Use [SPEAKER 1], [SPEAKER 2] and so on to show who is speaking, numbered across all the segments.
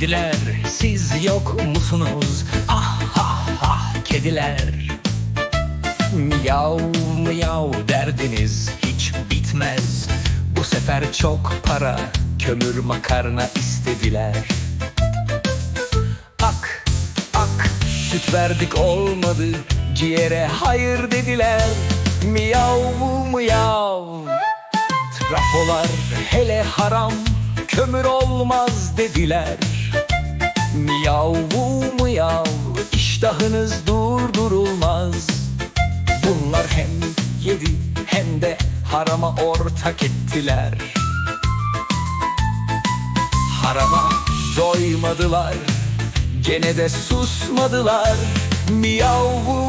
[SPEAKER 1] Kediler siz yok musunuz? Ah ah ah kediler. Miyav miyav derdiniz hiç bitmez. Bu sefer çok para kömür makarna istediler. Ak ak süt verdik olmadı Ciğere hayır dediler. Miyav miyav. Trafolar hele haram Kömür olmaz dediler. Miyav miyav iştahınız durdurulmaz. Bunlar hem yedi hem de harama ortak ettiler. Harama doymadılar Gene de susmadılar. Miyav miyav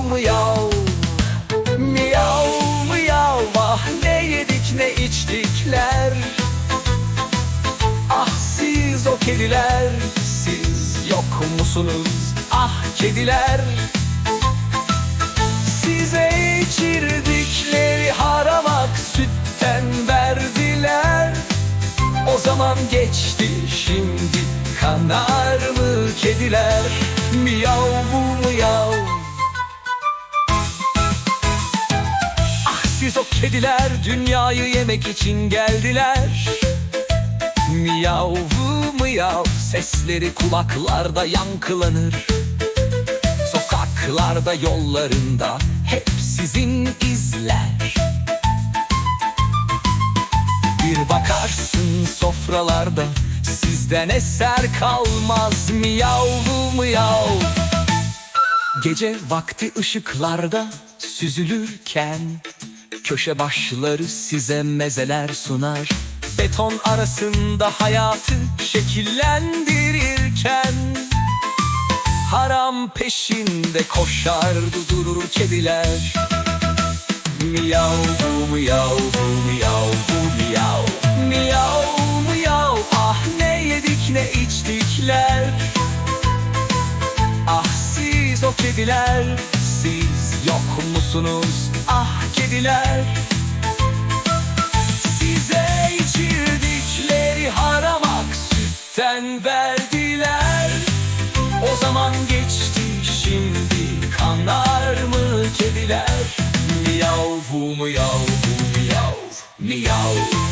[SPEAKER 1] kediler Siz yok musunuz? Ah kediler. Size içirdikleri haramak sütten verdiler. O zaman geçti şimdi kanar mı kediler? Miyav bu miyav. Ah siz o kediler dünyayı yemek için geldiler. Miyav miyav sesleri kulaklarda yankılanır. Sokaklarda yollarında hep sizin izler. Bir bakarsın sofralarda sizden eser kalmaz Miyav miyav Gece vakti ışıklarda süzülürken Köşe başları size mezeler sunar Beton arasında hayatı şekillendirirken Haram peşinde koşardı durur kediler. Miyav bu miyav bu miyav bu miyav Miyav miyav. Ah ne yedik ne içtikler. Ah siz o kediler. Siz yok musunuz? Ah kediler Eskiden verdiler. O zaman geçti şimdi Kanar mı kediler? Miyav miyav miyav miyav.